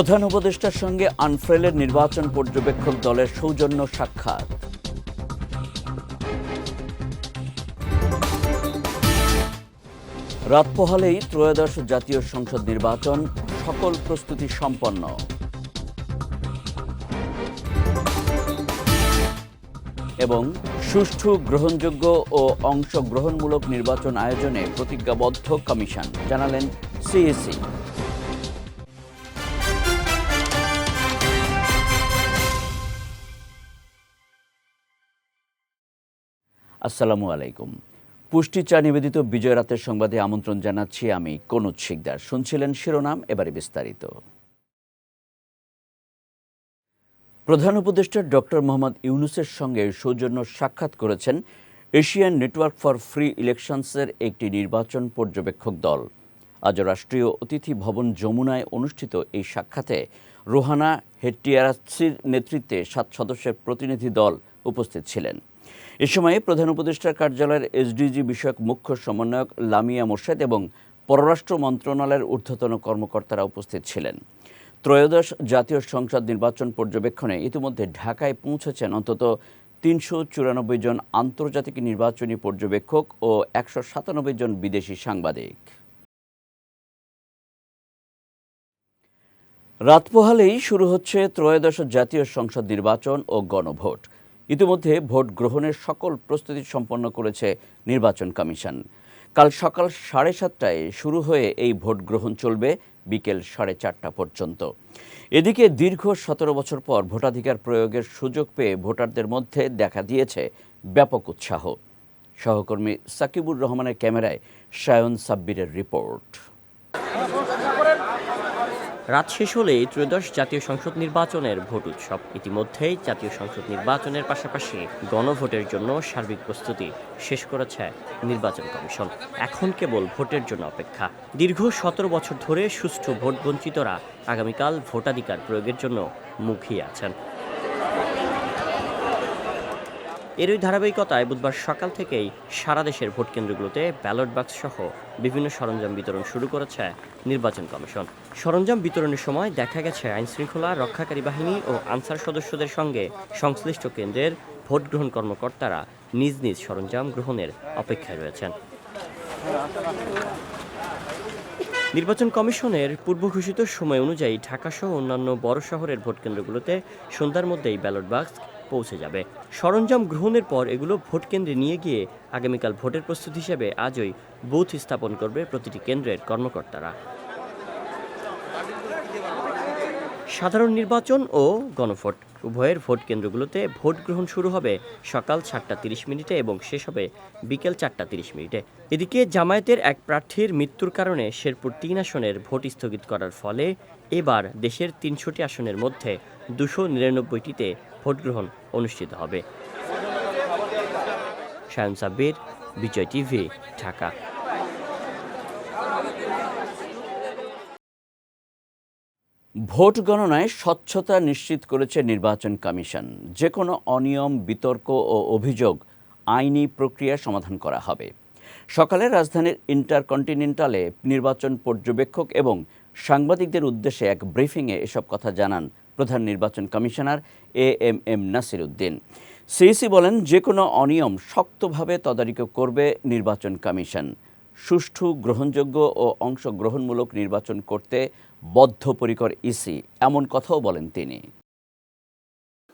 প্রধান উপদেষ্টার সঙ্গে আনফ্রেলের নির্বাচন পর্যবেক্ষক দলের সৌজন্য সাক্ষাৎ। রাত পোহালেই ত্রয়োদশ জাতীয় সংসদ নির্বাচন সকল প্রস্তুতি সম্পন্ন। এবং সুষ্ঠু, গ্রহণযোগ্য ও অংশগ্রহণমূলক নির্বাচন আয়োজনে প্রতিজ্ঞাবদ্ধ কমিশন, জানালেন সিএসি। আসসালামু আলাইকুম। পুষ্টি চা নিবেদিত বিজয় রাতের সংবাদে আমন্ত্রণ জানাচ্ছি আমি কনুজ শিকদার। শুনছিলেন শিরোনাম, এবারে বিস্তারিত। প্রধান উপদেষ্টা ডক্টর মোহাম্মদ ইউনুসের সঙ্গে সৌজন্য সাক্ষাৎ করেছেন এশিয়ান নেটওয়ার্ক ফর ফ্রি ইলেকশনসের একটি নির্বাচন পর্যবেক্ষক দল। আজ রাষ্ট্রীয় অতিথি ভবন যমুনায় অনুষ্ঠিত এই সাক্ষাতে রোহানা হেট্টিয়ারাসির নেতৃত্বে সাত সদস্যের প্রতিনিধি দল উপস্থিত ছিলেন। এ সময় প্রধান উপদেষ্টার কার্যালয়ের এসডিজি বিষয়ক মুখ্য সমন্বয়ক লামিয়া মোর্শেদ এবং পররাষ্ট্র মন্ত্রণালয়ের ঊর্ধ্বতন কর্মকর্তারা উপস্থিত ছিলেন। ত্রয়োদশ জাতীয় সংসদ নির্বাচন পর্যবেক্ষণে ইতিমধ্যে ঢাকায় পৌঁছেছেন অন্তত তিনশো চুরানব্বই জন আন্তর্জাতিক নির্বাচনী পর্যবেক্ষক ও একশো সাতানব্বই জন বিদেশি সাংবাদিক। রাত পোহালেই শুরু হচ্ছে ত্রয়োদশ জাতীয় সংসদ নির্বাচন ও গণভোট। ইতিমধ্যে ভোট গ্রহণের সকল প্রস্তুতি সম্পন্ন করেছে নির্বাচন কমিশন। কাল সকাল সাড়ে সাতটায় শুরু হয়ে এই ভোট গ্রহণ চলবে বিকেল সাড়ে চারটা পর্যন্ত। এদিকে দীর্ঘ সতেরো বছর পর ভোটাধিকার প্রয়োগের সুযোগ পেয়ে ভোটারদের মধ্যে দেখা দিয়েছে ব্যাপক উৎসাহ। সহকর্মী সাকিবুর রহমানের ক্যামেরায় সায়ন সাব্বিরের রিপোর্ট। রাত শেষ হলেই ত্রয়োদশ জাতীয় সংসদ নির্বাচনের ভোট উৎসব। ইতিমধ্যেই জাতীয় সংসদ নির্বাচনের পাশাপাশি গণভোটের জন্য সার্বিক প্রস্তুতি শেষ করেছে নির্বাচন কমিশন। এখন কেবল ভোটের জন্য অপেক্ষা। দীর্ঘ সতেরো বছর ধরে সুষ্ঠু ভোট বঞ্চিতরা আগামীকাল ভোটাধিকার প্রয়োগের জন্য মুখিয়ে আছেন। এরই ধারাবাহিকতায় বুধবার সকাল থেকেই সারা দেশের ভোট কেন্দ্রগুলোতে ব্যালট বাক্স সহ বিভিন্ন সরঞ্জাম বিতরণ শুরু করেছে নির্বাচন কমিশন। সরঞ্জাম বিতরণের সময় দেখা গেছে আইনশৃঙ্খলা রক্ষাকারী বাহিনী ও আনসার সদস্যদের সঙ্গে সংশ্লিষ্ট কেন্দ্রের ভোট গ্রহণ কর্মকর্তারা নিজ নিজ সরঞ্জাম গ্রহণের অপেক্ষায় রয়েছেন। নির্বাচন কমিশনের পূর্ব ঘোষিত সময় অনুযায়ী ঢাকাসহ অন্যান্য বড় শহরের ভোট কেন্দ্রগুলোতে সন্ধ্যার মধ্যেই ব্যালট বাক্স পৌঁছে যাবে। সরঞ্জাম গ্রহণের পর এগুলো ভোট কেন্দ্রে নিয়ে গিয়ে আগামীকাল ভোটের প্রস্তুতি হিসেবে আজই বুথ স্থাপন করবে প্রতিটি কেন্দ্রের কর্মকর্তারা। সাধারণ নির্বাচন ও গণভোট। উভয়ের ভোট কেন্দ্রগুলোতে ভোট গ্রহণ শুরু হবে সকাল সাতটা তিরিশ মিনিটে এবং শেষ হবে বিকেল চারটা তিরিশ মিনিটে। এদিকে জামায়াতের এক প্রার্থীর মৃত্যুর কারণে শেরপুর তিন আসনের ভোট স্থগিত করার ফলে এবার দেশের তিনশোটি আসনের মধ্যে দুশো নিরানব্বইটিতে ভোট গ্রহণ অনুষ্ঠিত হবে। সায়ন সাব্বির, বিজয় টিভি, ঢাকা। ভোট গণনায় স্বচ্ছতা নিশ্চিত করেছে নির্বাচন কমিশন। যে কোনো অনিয়ম, বিতর্ক ও অভিযোগ আইনি প্রক্রিয়া সমাধান করা হবে। সকালে রাজধানীর ইন্টারকন্টিনেন্টালে নির্বাচন পর্যবেক্ষক এবং সাংবাদিকদের উদ্দেশ্যে এক ব্রিফিংয়ে এসব কথা জানান প্রধান নির্বাচন commissioner A M M Nasir Uddin CEC বলেন যে কোনো অনিয়ম শক্তভাবে তদারকি করবে নির্বাচন কমিশন। সুষ্ঠু, গ্রহণযোগ্য ও অংশগ্রহণমূলক নির্বাচন করতে বদ্ধপরিকর ইসি, এমন কথাও বলেন তিনি।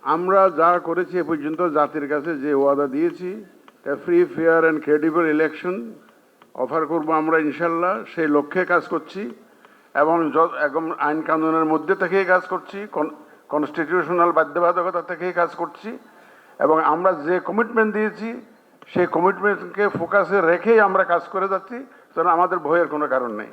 আমরা যা করেছি এ পর্যন্ত জাতির কাছে যে ওয়াদা দিয়েছি free fair and credible election offer করব আমরা ইনশাল্লাহ, সেই লক্ষ্যে কাজ করছি। এবং একদম আইন কানুনের মধ্যে থেকেই কাজ করছি কনস্টিটিউশনাল বাধ্যবাধকতা থেকেই কাজ করছি, এবং আমরা যে কমিটমেন্ট দিয়েছি, সেই কমিটমেন্টকে ফোকাসে রেখেই আমরা কাজ করে যাচ্ছি কারণ আমাদের ভয়ের কোনো কারণ নেই।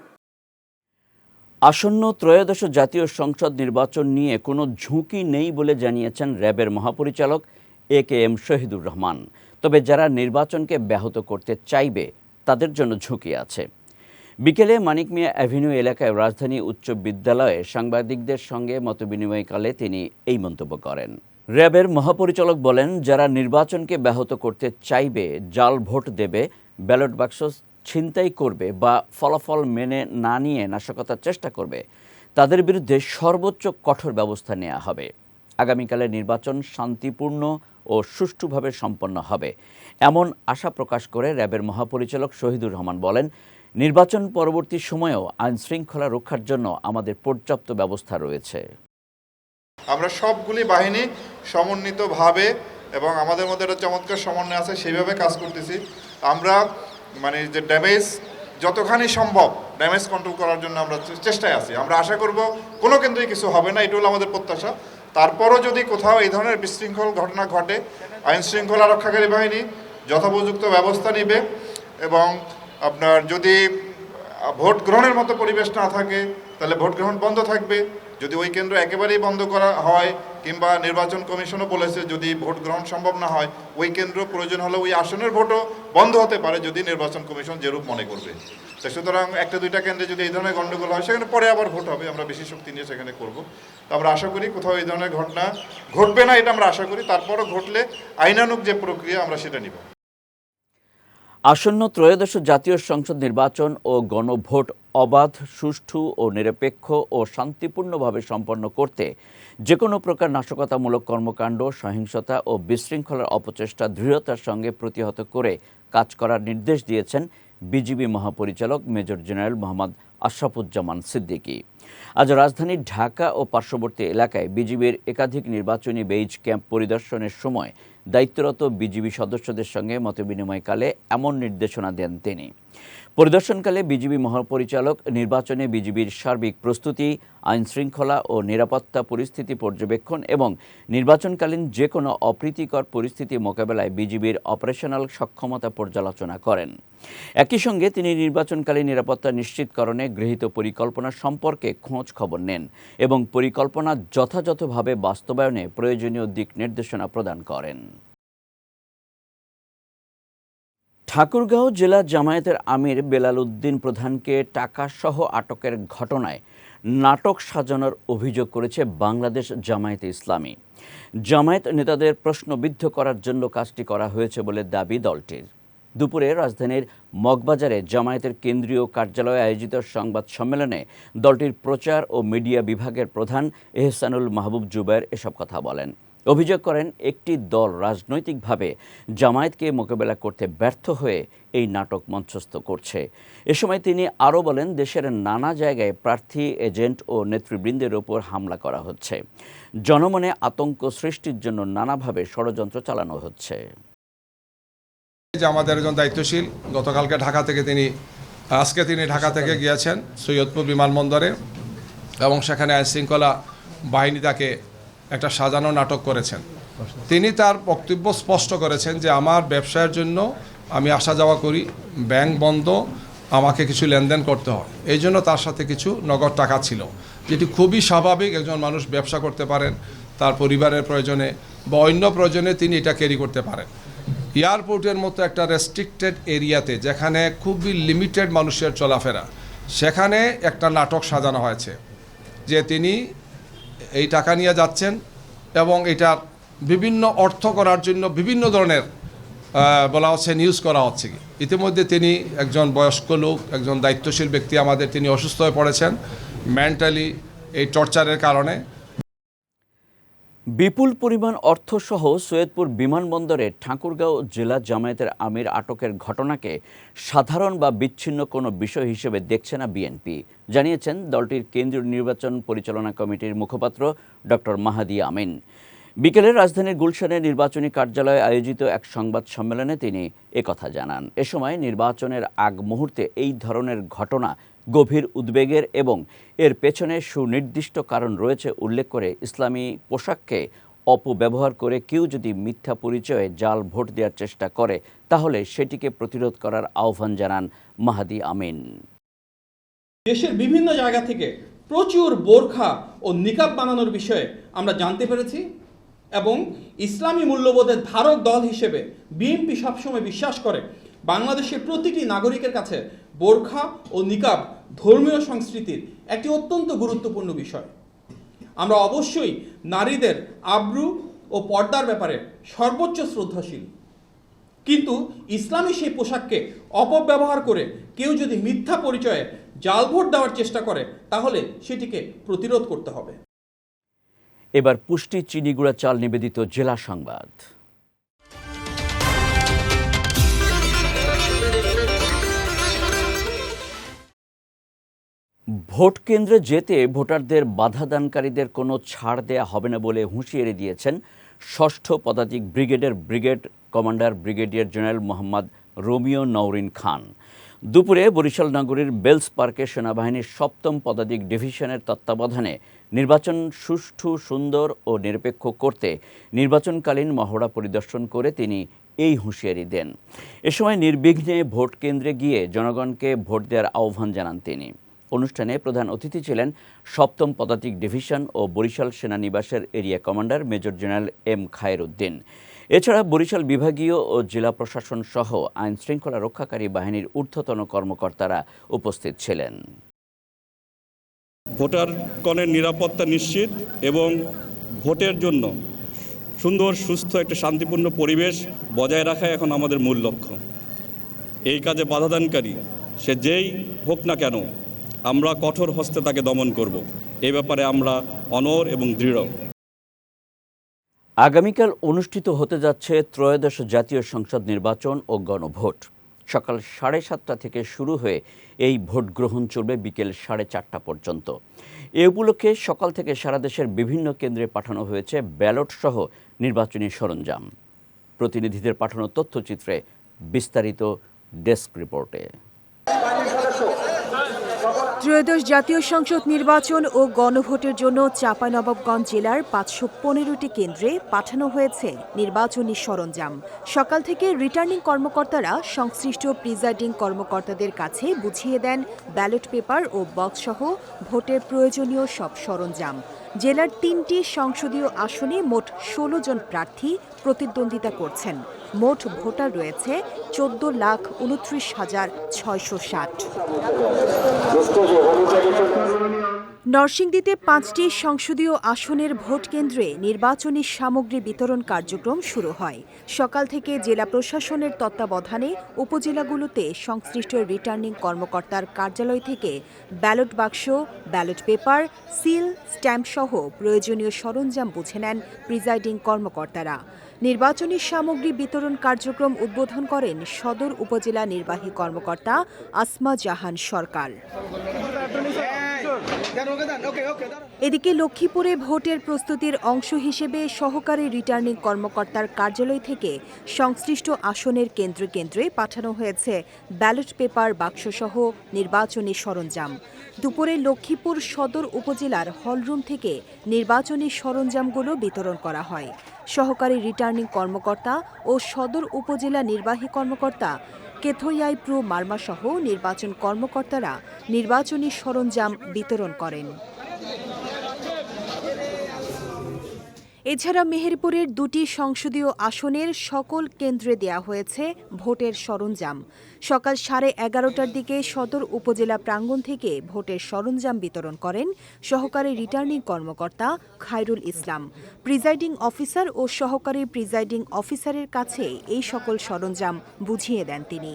আসন্ন ত্রয়োদশ জাতীয় সংসদ নির্বাচন নিয়ে কোনো ঝুঁকি নেই বলে জানিয়েছেন র্যাবের মহাপরিচালক A K M Shahidur Rahman. তবে যারা নির্বাচনকে ব্যাহত করতে চাইবে, তাদের জন্য ঝুঁকি আছে। বিকেলে মানিক মিয়া অ্যাভিনিউ এলাকায় রাজধানী উচ্চ বিদ্যালয়ে সাংবাদিকদের সঙ্গে মতবিনিময়কালে তিনি এই মন্তব্য করেন। র্যাবের মহাপরিচালক বলেন, যারা নির্বাচনকে ব্যাহত করতে চাইবে, জাল ভোট দেবে, ব্যালট বাক্স ছিনতাই করবে বা ফলাফল মেনে না নিয়ে নাশকতার চেষ্টা করবে, তাদের বিরুদ্ধে সর্বোচ্চ কঠোর ব্যবস্থা নেওয়া হবে। আগামীকালের নির্বাচন শান্তিপূর্ণ ও সুষ্ঠুভাবে সম্পন্ন হবে, এমন আশা প্রকাশ করে র্যাবের মহাপরিচালক শহীদুর রহমান বলেন নির্বাচন পরবর্তী সময়েও আইন শৃঙ্খলা রক্ষার জন্য আমাদের পর্যাপ্ত ব্যবস্থা রয়েছে। আমরা সবগুলি বাহিনী সমন্বিতভাবে এবং আমাদের মধ্যে একটা চমৎকার সমন্বয় আছে, সেইভাবে কাজ করতেছি। আমরা মানে যে ড্যামেজ যতখানি সম্ভব ড্যামেজ কন্ট্রোল করার জন্য আমরা চেষ্টায় আছি। আমরা আশা করব কোনো কেন্দ্রে কিছু হবে না এটা হলো আমাদের প্রত্যাশা। তারপরও যদি কোথাও এই ধরনের বিশৃঙ্খল ঘটনা ঘটে, আইন শৃঙ্খলা রক্ষাকারী বাহিনী যথোপযুক্ত ব্যবস্থা নেবে এবং আপনার যদি ভোট গ্রহণের মতো পরিবেশ না থাকে, তাহলে ভোট গ্রহণ বন্ধ থাকবে। যদি ওই কেন্দ্র একেবারেই বন্ধ করা হয়, কিংবা নির্বাচন কমিশনও বলেছে যদি ভোট গ্রহণ সম্ভব না হয়, ওই কেন্দ্র প্রয়োজন হলে ওই আসনের ভোটও বন্ধ হতে পারে যদি নির্বাচন কমিশন যেরূপ মনে করবে। তো সুতরাং একটা দুইটা কেন্দ্রে যদি এই ধরনের গণ্ডগোল হয়, সেখানে পরে আবার ভোট হবে, আমরা বেশি শক্তি নিয়ে সেখানে করব। তো আমরা আশা করি কোথাও এই ধরনের ঘটনা ঘটবে না, এটা আমরা আশা করি। তারপরও ঘটলে আইনানুক যে প্রক্রিয়া, আমরা সেটা নিব। আসন্ন ত্রয়োদশ জাতীয় সংসদ নির্বাচন ও গণভোট অবাধ, সুষ্ঠু ও নিরপেক্ষ ও শান্তিপূর্ণভাবে সম্পন্ন করতে যে কোনো প্রকার নাশকতামূলক কর্মকাণ্ড, সহিংসতা ও বিশৃঙ্খলার অপচেষ্টা দৃঢ়তার সঙ্গে প্রতিহত করে কাজ করার নির্দেশ দিয়েছেন বিজিবি মহাপরিচালক মেজর জেনারেল মোহাম্মদ আশরাফুজ্জামান সিদ্দিকী। আজ রাজধানী ঢাকা ও পার্শ্ববর্তী এলাকায় বিজিবির একাধিক নির্বাচনী বেইজ ক্যাম্প পরিদর্শনের সময় দায়িত্বরত বিজিবি সদস্যদের সঙ্গে মতবিনিময়কালে এমন নির্দেশনা দেন তিনি। পরিদর্শনকালে বিজিবি মহাপরিচালক, নির্বাচনে বিজিবির সার্বিক প্রস্তুতি, আইন শৃঙ্খলা ও নিরাপত্তা পরিস্থিতি পর্যবেক্ষণ এবং নির্বাচনকালীন যে কোনো অপ্রীতিকর পরিস্থিতি মোকাবেলায় বিজিবির অপারেশনাল সক্ষমতা পর্যালোচনা করেন। একই সঙ্গে তিনি নির্বাচনকালীন নিরাপত্তা নিশ্চিতকরণে গৃহীত পরিকল্পনা সম্পর্কে খোঁজ খবর নেন এবং পরিকল্পনা যথাযথভাবে বাস্তবায়নে প্রয়োজনীয় দিক নির্দেশনা প্রদান করেন। ঠাকুরগাঁও জেলা জামায়াতের আমির বেলাল উদ্দিন প্রধানকে টাকাসহ আটকের ঘটনায় নাটক সাজানোর অভিযোগ করেছে বাংলাদেশ জামায়াতে ইসলামী। জামায়াত নেতাদের প্রশ্নবিদ্ধ করার জন্য কাজটি করা হয়েছে বলে দাবি দলটির। দুপুরে রাজধানীর মগবাজারে জামায়াতের কেন্দ্রীয় কার্যালয়ে আয়োজিত সংবাদ সম্মেলনে দলটির প্রচার ও মিডিয়া বিভাগের প্রধান এহসানুল মাহবুব জুবায়ের এসব কথা বলেন। অভিযোগ করেন একটি দল রাজনৈতিকভাবে জামায়াতকে মোকাবেলা করতে ব্যর্থ হয়ে এই নাটক মঞ্চস্থ করছে। এ সময় তিনি আরও বলেন, দেশের নানা জায়গায় প্রার্থী, এজেন্ট ও নেতৃবৃন্দের ওপর হামলা করা হচ্ছে। জনমনে আতঙ্ক সৃষ্টির জন্য নানাভাবে ষড়যন্ত্র চালানো হচ্ছে। যে আমাদের একজন দায়িত্বশীল, গতকালকে ঢাকা থেকে তিনি, আজকে তিনি ঢাকা থেকে গিয়েছেন সৈয়দপুর বিমানবন্দরে এবং সেখানে আইনশৃঙ্খলা বাহিনী তাকে একটা সাজানো নাটক করেছেন। তিনি তার বক্তব্য স্পষ্ট করেছেন যে, আমার ব্যবসায়ের জন্য আমি আসা যাওয়া করি, ব্যাংক বন্ধ, আমাকে কিছু লেনদেন করতে হয়। এই জন্য তার সাথে কিছু নগদ টাকা ছিল, যেটি খুবই স্বাভাবিক একজন মানুষ ব্যবসা করতে পারেন, তার পরিবারের প্রয়োজনে বা অন্য প্রয়োজনে তিনি এটা ক্যারি করতে পারেন। এয়ারপোর্টের মতো একটা রেস্ট্রিক্টেড এরিয়াতে, যেখানে খুবই লিমিটেড মানুষের চলাফেরা, সেখানে একটা নাটক সাজানো হয়েছে, যে তিনি এই টাকা নিয়ে যাচ্ছেন এবং এটার বিভিন্ন অর্থ করার জন্য বিভিন্ন ধরনের বলা হচ্ছে নিউজ করা হচ্ছে। কি ইতিমধ্যে তিনি একজন বয়স্ক লোক, একজন দায়িত্বশীল ব্যক্তি আমাদের, তিনি অসুস্থ হয়ে পড়েছেন। মেন্টালি এই টর্চারের কারণে। বিপুল পরিমাণ অর্থসহ সৈয়দপুর বিমানবন্দরে ঠাকুরগাঁও জেলা জামায়াতের আমির আটকের ঘটনাকে সাধারণ বা বিচ্ছিন্ন কোনো বিষয় হিসেবে দেখছে না বিএনপি। জানিয়েছেন দলটির কেন্দ্রীয় নির্বাচন পরিচালনা কমিটির মুখপাত্র ডক্টর মাহাদি আমিন। বিকেলে রাজধানীর গুলশানে নির্বাচনী কার্যালয়ে আয়োজিত এক সংবাদ সম্মেলনে তিনি একথা জানান। এ সময় নির্বাচনের আগ মুহূর্তে এই ধরনের ঘটনা গভীর উদ্বেগের এবং এর পেছনে সুনির্দিষ্ট কারণ রয়েছে উল্লেখ করে ইসলামী পোশাককে অপব্যবহার করে কেউ যদি মিথ্যা পরিচয়ে জাল ভোট দেওয়ার চেষ্টা করে, তাহলে সেটিকে প্রতিরোধ করার আহ্বান জানান মাহাদি আমিন। দেশের বিভিন্ন জায়গা থেকে প্রচুর বোরখা ও নিকাব বানানোর বিষয়ে আমরা জানতে পেরেছি এবং ইসলামী মূল্যবোধের ধারক দল হিসেবে বিএনপি সবসময় বিশ্বাস করে বাংলাদেশের প্রতিটি নাগরিকের কাছে বোরখা ও নিকাব ধর্মীয় সংস্কৃতির একটি অত্যন্ত গুরুত্বপূর্ণ বিষয়। আমরা অবশ্যই নারীদের আব্রু ও পর্দার ব্যাপারে সর্বোচ্চ শ্রদ্ধাশীল। কিন্তু ইসলামী সেই পোশাককে অপব্যবহার করে কেউ যদি মিথ্যা পরিচয়ে জাল ভোট দেওয়ার চেষ্টা করে, তাহলে সেটিকে প্রতিরোধ করতে হবে। এবার পুষ্টি, চিনিগুড়া চাল নিবেদিত জেলা সংবাদ। ভোট কেন্দ্রে যেতে ভোটারদের বাধাদানকারীদের কোনো ছাড় দেয়া হবে না বলে হুঁশিয়ারি দিয়েছেন ষষ্ঠ পদাতিক ব্রিগেডের brigade commander brigadier general Mohammad Romeo Nowrin Khan. দুপুরে বরিশাল নগরীর বেলস পার্কে সেনাবাহিনীর সপ্তম পদাতিক ডিভিশনের তত্ত্বাবধানে নির্বাচন সুষ্ঠু, সুন্দর ও নিরপেক্ষ করতে নির্বাচনকালীন মহড়া পরিদর্শন করে তিনি এই হুঁশিয়ারি দেন। এ সময় নির্বিঘ্নে ভোট কেন্দ্রে গিয়ে জনগণকে ভোট দেওয়ার আহ্বান জানান তিনি। অনুষ্ঠানে প্রধান অতিথি ছিলেন সপ্তম পদাতিক ডিভিশন ও Barishal সেনানিবাসের area commander major general M Khayer Uddin এছাড়া বরিশাল বিভাগীয় ও জেলা প্রশাসন সহ আইন শৃঙ্খলা রক্ষাকারী বাহিনীর ঊর্ধ্বতন কর্মকর্তারা উপস্থিত ছিলেন। ভোটারগণের নিরাপত্তা নিশ্চিত এবং ভোটের জন্য সুন্দর, সুস্থ একটা শান্তিপূর্ণ পরিবেশ বজায় রাখা এখন আমাদের মূল লক্ষ্য। এই কাজে বাধাদানকারী সে যেই হোক না কেন আমরা কঠোর হস্তে তাকে দমন করব। এ ব্যাপারে আমরা অনর এবং দৃঢ়। আগামীকাল অনুষ্ঠিত হতে যাচ্ছে ত্রয়োদশ জাতীয় সংসদ নির্বাচন ও গণভোট। সকাল সাড়ে সাতটা থেকে শুরু হয়ে এই ভোট গ্রহণ চলবে বিকেল সাড়ে চারটা পর্যন্ত। এ উপলক্ষে সকাল থেকে সারা দেশের বিভিন্ন কেন্দ্রে পাঠানো হয়েছে ব্যালট সহ নির্বাচনী সরঞ্জাম। প্রতিনিধিদের পাঠানো তথ্যচিত্রে বিস্তারিত ডেস্ক রিপোর্টে। ত্রয়োদশ জাতীয় সংসদ নির্বাচন ও গণভোটের জন্য চাঁপাইনবাবগঞ্জ জেলার পাঁচশো পনেরোটি কেন্দ্রে পাঠানো হয়েছে নির্বাচনী সরঞ্জাম। সকাল থেকে রিটার্নিং কর্মকর্তারা সংশ্লিষ্ট প্রিজাইডিং কর্মকর্তাদের কাছে বুঝিয়ে দেন ব্যালট পেপার ও বক্সসহ ভোটের প্রয়োজনীয় সব সরঞ্জাম। জেলার তিনটি সংসদীয় আসনে মোট ষোলো জন প্রার্থী প্রতিদ্বন্দ্বিতা করছেন। মোট ভোটার রয়েছে চোদ্দ লাখ উনত্রিশ হাজার ছয়শো ষাট। নরসিংদীতে পাঁচটি সংসদীয় আসনের ভোট কেন্দ্রে নির্বাচনী সামগ্রী বিতরণ কার্যক্রম শুরু হয়। সকাল থেকে জেলা প্রশাসনের তত্ত্বাবধানে উপজেলাগুলোতে সংশ্লিষ্ট রিটার্নিং কর্মকর্তার কার্যালয় থেকে ব্যালট বাক্স, ব্যালট পেপার, সিল, স্ট্যাম্প সহ প্রয়োজনীয় সরঞ্জাম বুঝে নেন প্রিজাইডিং কর্মকর্তারা। নির্বাচনী সামগ্রী বিতরণ কার্যক্রম উদ্বোধন করেন সদর উপজেলা নির্বাহী কর্মকর্তা আসমা জাহান সরকার। এদিকে লক্ষ্মীপুরে ভোটের প্রস্তুতির অংশ হিসেবে সহকারী রিটার্নিং কর্মকর্তার কার্যালয় থেকে সংশ্লিষ্ট আসনের কেন্দ্রে কেন্দ্রে পাঠানো হয়েছে ব্যালট পেপার বাক্সসহ নির্বাচনী সরঞ্জাম। দুপুরে লক্ষ্মীপুর সদর উপজেলার হলরুম থেকে নির্বাচনী সরঞ্জামগুলো বিতরণ করা হয়। সহকারী রিটার্নিং কর্মকর্তা ও সদর উপজেলা নির্বাহী কর্মকর্তা কেথইয়াই প্রো মার্মাসহ নির্বাচন কর্মকর্তারা নির্বাচনী সরঞ্জাম বিতরণ করেন। এছাড়া মেহেরপুরের দুটি সংসদীয় আসনের সকল কেন্দ্রে দেয়া হয়েছে ভোটের সরঞ্জাম। সকাল সাড়ে এগারোটার দিকে সদর উপজেলা প্রাঙ্গণ থেকে ভোটের সরঞ্জাম বিতরণ করেন সহকারী রিটার্নিং কর্মকর্তা খায়রুল ইসলাম। প্রিজাইডিং অফিসার ও সহকারী প্রিজাইডিং অফিসারের কাছে এই সকল সরঞ্জাম বুঝিয়ে দেন তিনি।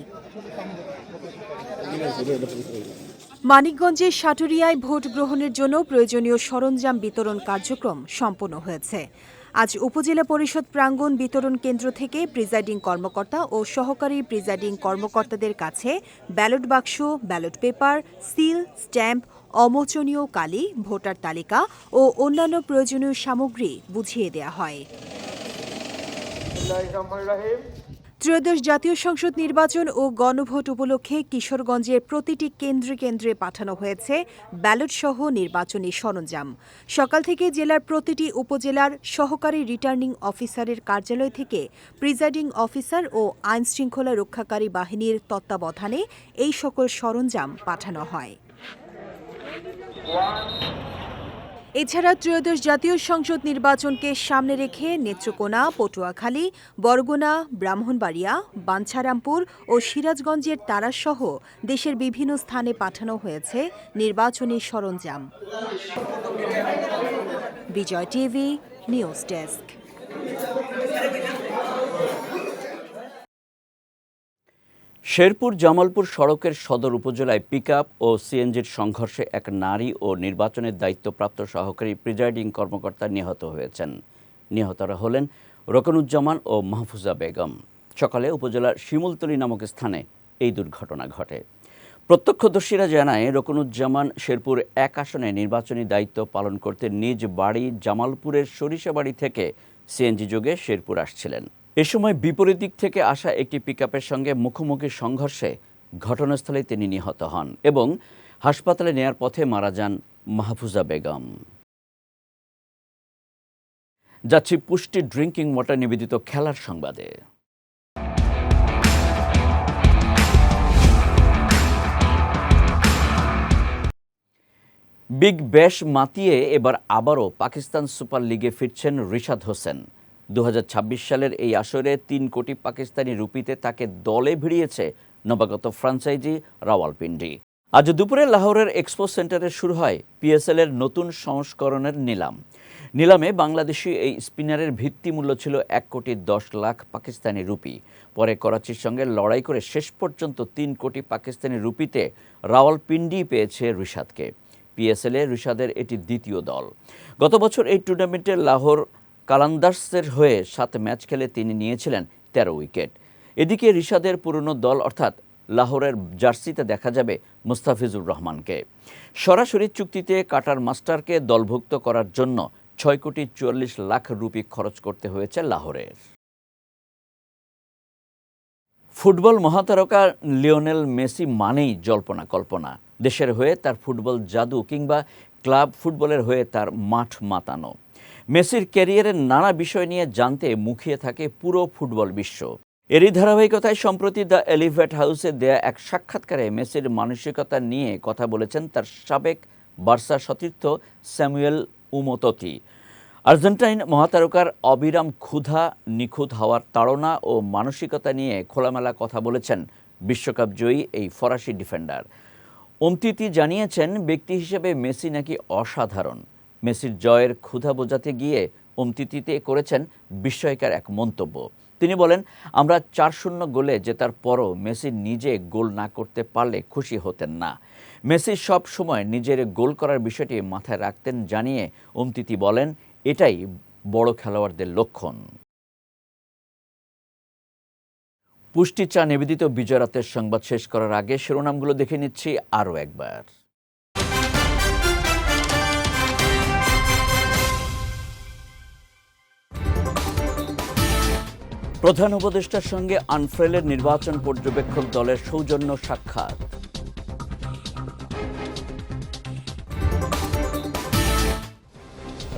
মানিকগঞ্জের সাটুরিয়ায় ভোট গ্রহণের জন্য প্রয়োজনীয় সরঞ্জাম বিতরণ কার্যক্রম সম্পন্ন হয়েছে। আজ উপজেলা পরিষদ প্রাঙ্গণ বিতরণ কেন্দ্র থেকে প্রিজাইডিং কর্মকর্তা ও সহকারী প্রিজাইডিং কর্মকর্তাদের কাছে ব্যালট বাক্স, ব্যালট পেপার, সিল, স্ট্যাম্প, অমোচনীয় কালি, ভোটার তালিকা ও অন্যান্য প্রয়োজনীয় সামগ্রী বুঝিয়ে দেওয়া হয়। ত্রয়োদশ জাতীয় সংসদ নির্বাচন ও গণভোট উপলক্ষে কিশোরগঞ্জের প্রতিটি কেন্দ্রে কেন্দ্রে পাঠানো হয়েছে ব্যালট সহ নির্বাচনী সরঞ্জাম। সকাল থেকে জেলার প্রতিটি উপজেলার সহকারী রিটার্নিং অফিসারের কার্যালয় থেকে প্রিজাইডিং অফিসার ও আইন শৃঙ্খলা রক্ষাকারী বাহিনীর তত্ত্বাবধানে এই সকল সরঞ্জাম পাঠানো হয়। এছাড়া ত্রয়োদশ জাতীয় সংসদ নির্বাচনকে সামনে রেখে নেত্রকোনা, পটুয়াখালী, বরগুনা, ব্রাহ্মণবাড়িয়া, বাঞ্ছারামপুর ও সিরাজগঞ্জের তারাসহ দেশের বিভিন্ন স্থানে পাঠানো হয়েছে নির্বাচনী সরঞ্জাম। Bijoy TV, news desk. Sherpur Jamalpur সড়কের সদর উপজেলায় পিকআপ ও সিএনজির সংঘর্ষে এক নারী ও নির্বাচনের দায়িত্বপ্রাপ্ত সহকারী প্রিজাইডিং কর্মকর্তা নিহত হয়েছেন। নিহতরা হলেন রকনুজ্জামান ও মাহফুজা বেগম। সকালে উপজেলার শিমুলতলী নামক স্থানে এই দুর্ঘটনা ঘটে। প্রত্যক্ষদর্শীরা জানায়, রকনুজ্জামান শেরপুর এক আসনে নির্বাচনী দায়িত্ব পালন করতে নিজ বাড়ি জামালপুরের সরিষাবাড়ি থেকে সিএনজি যোগে শেরপুর আসছিলেন। এ সময় বিপরীত দিক থেকে আসা একটি পিকআপের সঙ্গে মুখোমুখি সংঘর্ষে ঘটনাস্থলে তিনি নিহত হন এবং হাসপাতালে নেয়ার পথে মারা যান মাহফুজা বেগম। যাচ্ছি পুষ্টি ড্রিঙ্কিং ওয়াটার নিবেদিত খেলার সংবাদে। বিগ ব্যাশ মাতিয়ে এবার আবারও পাকিস্তান সুপার লিগে ফিরছেন রিশাদ হোসেন। দু হাজার ছাব্বিশ সালের এই আসরে তিন কোটি পাকিস্তানি রুপিতে তাকে দলে ভিড়িয়েছে নবাগত ফ্রাঞ্চাইজি রাওয়ালপিন্ডি। আজ দুপুরে লাহোরের এক্সপো সেন্টারে শুরু হয় পিএসএল এর নতুন সংস্করণের নিলাম। নিলামে বাংলাদেশি এই স্পিনারের ভিত্তিমূল্য ছিল এক কোটি দশ লাখ পাকিস্তানি রুপি। পরে করাচির সঙ্গে লড়াই করে শেষ পর্যন্ত তিন কোটি পাকিস্তানি রুপিতে রাওয়ালপিন্ডি পেয়েছে রিশাদকে। পিএসএলে রিশাদের এটি দ্বিতীয় দল। গত বছর এই টুর্নামেন্টে লাহোর কালান্দার্সের হয়ে সাত ম্যাচ খেলে তিনি নিয়েছিলেন তেরো উইকেট। এদিকে রিশাদের পুরনো দল অর্থাৎ লাহোরের জার্সিতে দেখা যাবে মুস্তাফিজুর রহমানকে। সরাসরি চুক্তিতে কাটার মাস্টারকে দলভুক্ত করার জন্য ছয় কোটি চুয়াল্লিশ লাখ রুপি খরচ করতে হয়েছে লাহোরের। ফুটবল মহাতারকা লিওনেল মেসি মানেই জল্পনা কল্পনা। দেশের হয়ে তার ফুটবল জাদু কিংবা ক্লাব ফুটবলের হয়ে তার মাঠ মাতানো। মেসির ক্যারিয়ারের নানা বিষয় নিয়ে জানতে মুখিয়ে থাকে পুরো ফুটবল বিশ্ব। এরই ধারাবাহিকতায় সম্প্রতি দ্য এলিভেট হাউসে দেয়া এক সাক্ষাৎকারে মেসির মানসিকতা নিয়ে কথা বলেছেন তার সাবেক বার্সা সতীর্থ স্যামুয়েল উমততি। আর্জেন্টাইন মহাতারকার অবিরাম ক্ষুধা, নিখুঁত হওয়ার তাড়না ও মানসিকতা নিয়ে খোলামেলা কথা বলেছেন বিশ্বকাপ জয়ী এই ফরাসি ডিফেন্ডার। অমতিতি জানিয়েছেন ব্যক্তি হিসেবে মেসি নাকি অসাধারণ। মেসির জয়ের ক্ষুধা বোঝাতে গিয়ে অমতিতিতে করেছেন বিস্ময়কার এক মন্তব্য। তিনি বলেন, আমরা চার শূন্য গোলে জেতার পরও মেসি নিজে গোল না করতে পারলে খুশি হতেন না। মেসি সব সময় নিজের গোল করার বিষয়টি মাথায় রাখতেন জানিয়ে অমতিতি বলেন, এটাই বড় খেলোয়াড়দের লক্ষণ। পুষ্টি চা নিবেদিত বিজয় রাতের সংবাদ শেষ করার আগে শিরোনামগুলো দেখে নিচ্ছি আরও একবার। প্রধান উপদেষ্টার সঙ্গে আনফ্রেলের নির্বাচন পর্যবেক্ষক দলের সৌজন্য সাক্ষাৎ।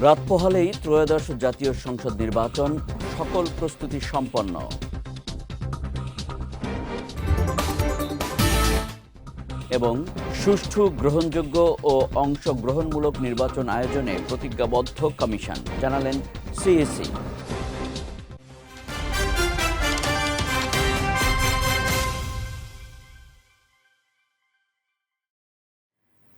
রাত পোহালেই ত্রয়োদশ জাতীয় সংসদ নির্বাচন সকল প্রস্তুতি সম্পন্ন। এবং সুষ্ঠু, গ্রহণযোগ্য ও অংশগ্রহণমূলক নির্বাচন আয়োজনে প্রতিজ্ঞাবদ্ধ কমিশন, জানালেন সিএসি।